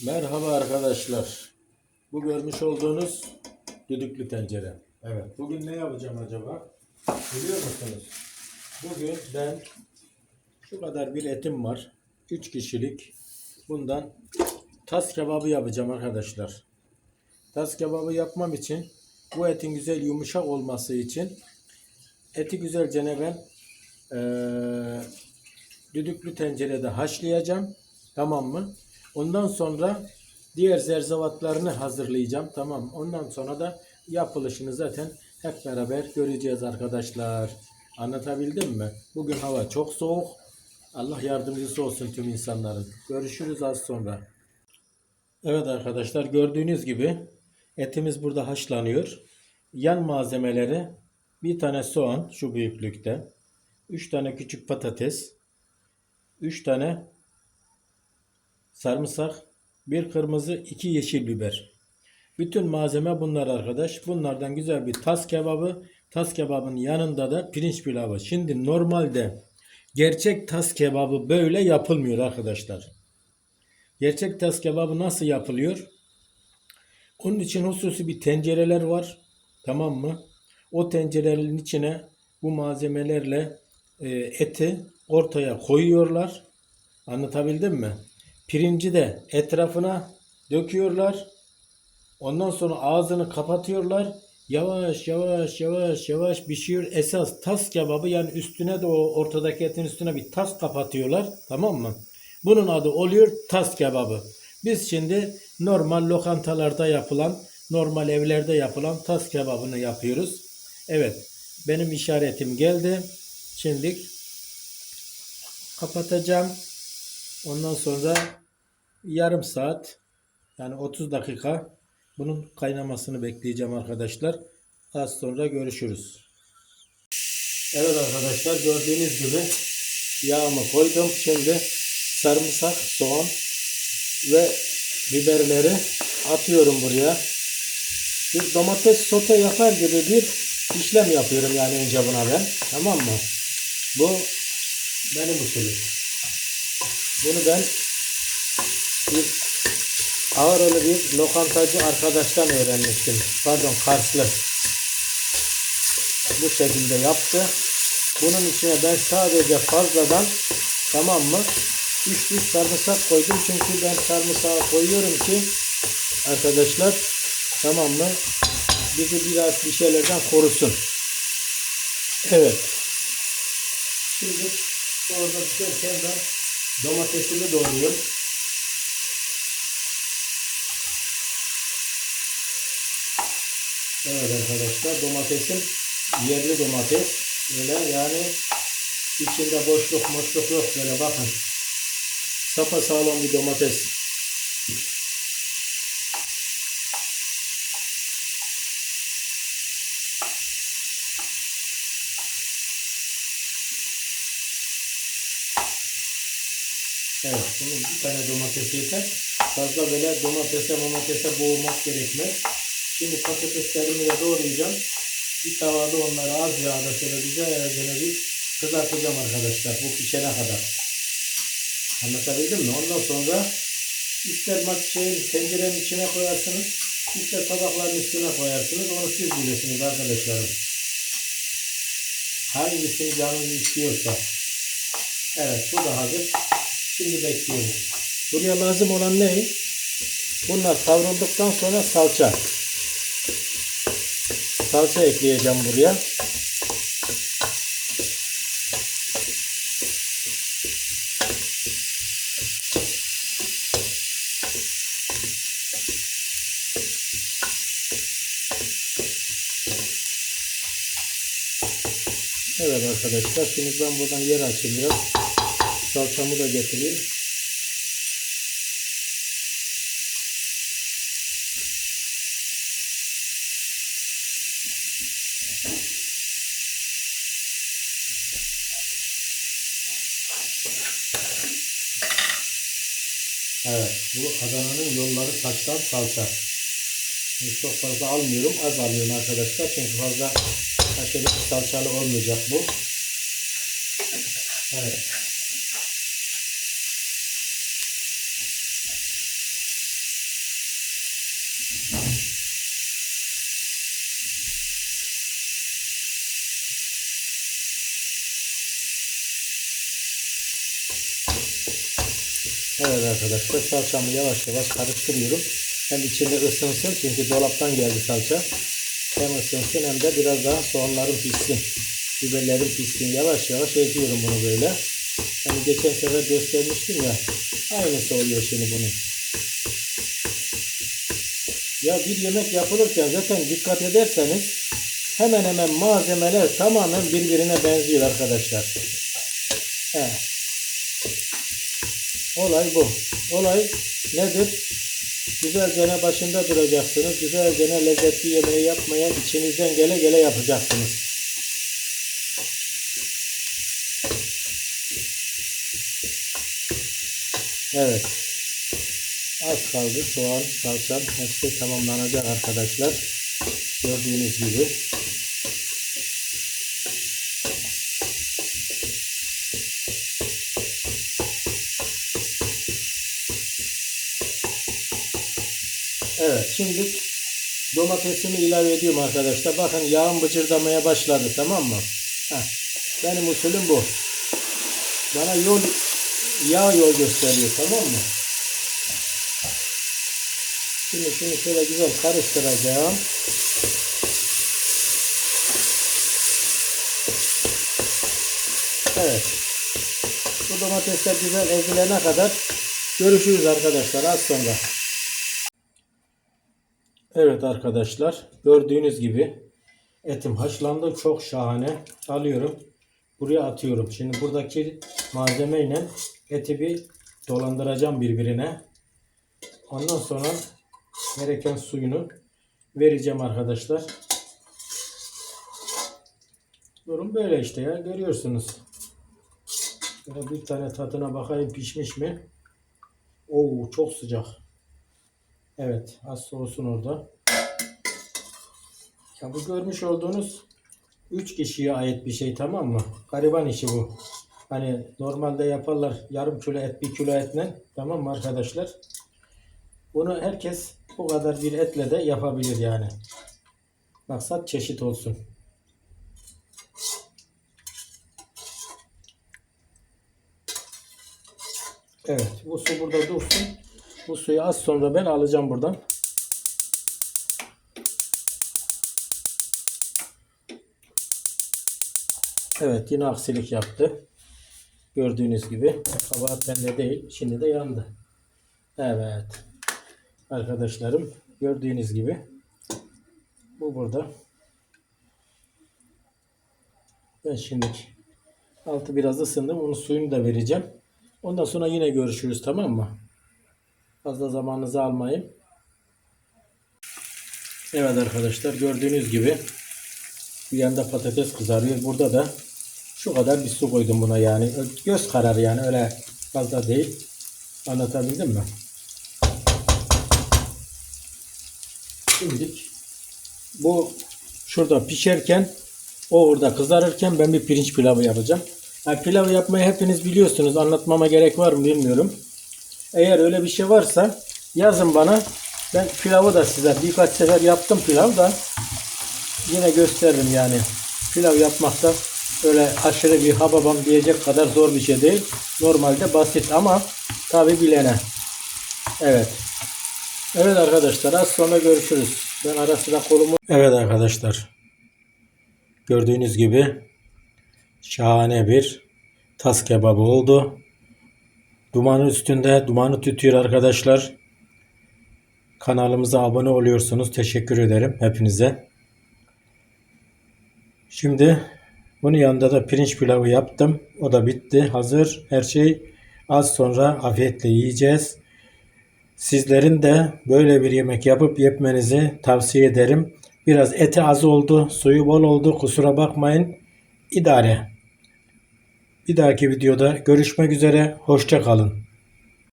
Merhaba arkadaşlar. Bu görmüş olduğunuz düdüklü tencere. Evet. Bugün ne yapacağım acaba? Biliyor musunuz? Bugün ben şu kadar bir etim var. 3 kişilik. Bundan tas kebabı yapacağım arkadaşlar. Tas kebabı yapmam için bu etin güzel yumuşak olması için eti güzelce ben eee, düdüklü tencerede haşlayacağım. Tamam mı? Ondan sonra diğer zerzevatlarını hazırlayacağım. Tamam. Ondan sonra da yapılışını zaten hep beraber göreceğiz arkadaşlar. Anlatabildim mi? Bugün hava çok soğuk. Allah yardımcısı olsun tüm insanların. Görüşürüz az sonra. Evet arkadaşlar gördüğünüz gibi etimiz burada haşlanıyor. Yan malzemeleri bir tane soğan şu büyüklükte. 3 tane küçük patates. 3 tane sarımsak, bir kırmızı, iki yeşil biber. Bütün malzeme bunlar arkadaş. Bunlardan güzel bir tas kebabı. Tas kebabın yanında da pirinç pilavı. Şimdi normalde gerçek tas kebabı böyle yapılmıyor arkadaşlar. Gerçek tas kebabı nasıl yapılıyor? Onun için hususi bir tencereler var. Tamam mı? O tencerelerin içine bu malzemelerle e, eti ortaya koyuyorlar. Anlatabildim mi? Pirinci de etrafına döküyorlar. Ondan sonra ağzını kapatıyorlar. Yavaş yavaş yavaş yavaş pişiyor. Esas tas kebabı yani üstüne de o ortadaki etin üstüne bir tas kapatıyorlar. Tamam mı? Bunun adı oluyor tas kebabı. Biz şimdi normal lokantalarda yapılan, normal evlerde yapılan tas kebabını yapıyoruz. Evet, benim işaretim geldi. Şimdi kapatacağım. Ondan sonra yarım saat yani 30 dakika bunun kaynamasını bekleyeceğim arkadaşlar. Az sonra görüşürüz. Evet arkadaşlar gördüğünüz gibi yağımı koydum. Şimdi sarımsak, soğan ve biberleri atıyorum buraya. Bir domates sote yapar gibi bir işlem yapıyorum yani önce buna ben. Tamam mı? Bu benim usulüm. Bunu ben bir Ağrılı bir lokantacı arkadaştan öğrenmiştim. Pardon Karslı. Bu şekilde yaptı. Bunun içine ben sadece fazladan tamam mı? 3 diş sarımsak koydum. Çünkü ben sarımsağı koyuyorum ki arkadaşlar tamam mı? Bizi biraz bir şeylerden korusun. Evet. Şimdi orada pişerken ben domatesimi doğruyorum. Evet arkadaşlar domatesim yerli domates. Böyle yani içinde boşluk boşluk yok böyle bakın. Sapa sağlam bir domates. Evet, bunun bir tane domates yeter. Fazla böyle domatese domatese boğulmak gerekmez. Şimdi patateslerimi de doğrayacağım. Bir tavada onları az yağda şöyle güzelce bir kızartacağım arkadaşlar bu pişene kadar. Anlatabildim mi? Ondan sonra ister şeyin tencerenin içine koyarsınız, ister tabakların üstüne koyarsınız. Onu siz bilirsiniz arkadaşlarım. Hangisini canınız istiyorsa. Evet bu da hazır. Şimdi bekliyoruz. Buraya lazım olan ne? Bunlar kavrulduktan sonra salça. Salça ekleyeceğim buraya. Evet arkadaşlar şimdi ben buradan yer açayım Salçamı da getireyim. Evet, bu Adana'nın yolları taştan salça. Şimdi çok fazla almıyorum, az alıyorum arkadaşlar. Çünkü fazla aşırı salçalı olmayacak bu. Evet. Evet arkadaşlar salçamı yavaş yavaş karıştırıyorum. Hem içinde ısınsın çünkü dolaptan geldi salça. Hem ısınsın hem de biraz daha soğanlarım pişsin. Biberlerim pişsin. Yavaş yavaş eziyorum bunu böyle. Hani geçen sefer göstermiştim ya. Aynısı oluyor şimdi bunun. Ya bir yemek yapılırken zaten dikkat ederseniz hemen hemen malzemeler tamamen birbirine benziyor arkadaşlar. He. Olay bu. Olay nedir? Güzelce başında duracaksınız. Güzelce lezzetli yemeği yapmaya içinizden gele gele yapacaksınız. Evet. Az kaldı. Soğan, salçam hepsi tamamlanacak arkadaşlar. Gördüğünüz gibi. Şimdi domatesimi ilave ediyorum arkadaşlar. Bakın yağım bıcırdamaya başladı tamam mı? Heh, benim usulüm bu. Bana yol yağ yol gösteriyor tamam mı? Şimdi şunu şöyle güzel karıştıracağım. Evet. Bu domatesler güzel ezilene kadar görüşürüz arkadaşlar az sonra. Evet arkadaşlar gördüğünüz gibi etim haşlandı. Çok şahane alıyorum. Buraya atıyorum. Şimdi buradaki malzemeyle eti bir dolandıracağım birbirine. Ondan sonra gereken suyunu vereceğim arkadaşlar. Durum böyle işte ya görüyorsunuz. Şöyle bir tane tadına bakayım pişmiş mi? Oo çok sıcak Evet, az soğusun orada. Ya bu görmüş olduğunuz 3 kişiye ait bir şey tamam mı? Gariban işi bu. Hani normalde yaparlar yarım kilo et, bir kilo etle. Tamam mı arkadaşlar? Bunu herkes bu kadar bir etle de yapabilir yani. Maksat çeşit olsun. Evet, bu su burada dursun. Bu suyu az sonra ben alacağım buradan. Evet yine aksilik yaptı. Gördüğünüz gibi kabahat bende değil. Şimdi de yandı. Evet. Arkadaşlarım gördüğünüz gibi bu burada. Ben şimdi altı biraz ısındı. Onun suyunu da vereceğim. Ondan sonra yine görüşürüz tamam mı? Fazla zamanınızı almayayım. Evet arkadaşlar gördüğünüz gibi bir yanda patates kızarıyor. Burada da şu kadar bir su koydum buna yani. Göz kararı yani öyle fazla değil. Anlatabildim mi? Şimdi bu şurada pişerken o orada kızarırken ben bir pirinç pilavı yapacağım. Yani pilavı yapmayı hepiniz biliyorsunuz. Anlatmama gerek var mı bilmiyorum. Eğer öyle bir şey varsa yazın bana. Ben pilavı da size birkaç sefer yaptım pilav da yine gösteririm yani. Pilav yapmakta öyle aşırı bir hababam diyecek kadar zor bir şey değil. Normalde basit ama tabi bilene. Evet. Evet arkadaşlar az sonra görüşürüz. Ben ara sıra kolumu... Evet arkadaşlar. Gördüğünüz gibi şahane bir tas kebabı oldu. Dumanı üstünde dumanı tütüyor arkadaşlar. Kanalımıza abone oluyorsunuz. Teşekkür ederim hepinize. Şimdi bunun yanında da pirinç pilavı yaptım. O da bitti. Hazır. Her şey az sonra afiyetle yiyeceğiz. Sizlerin de böyle bir yemek yapıp yetmenizi tavsiye ederim. Biraz eti az oldu, suyu bol oldu. Kusura bakmayın. İdare. Bir dahaki videoda görüşmek üzere. Hoşça kalın.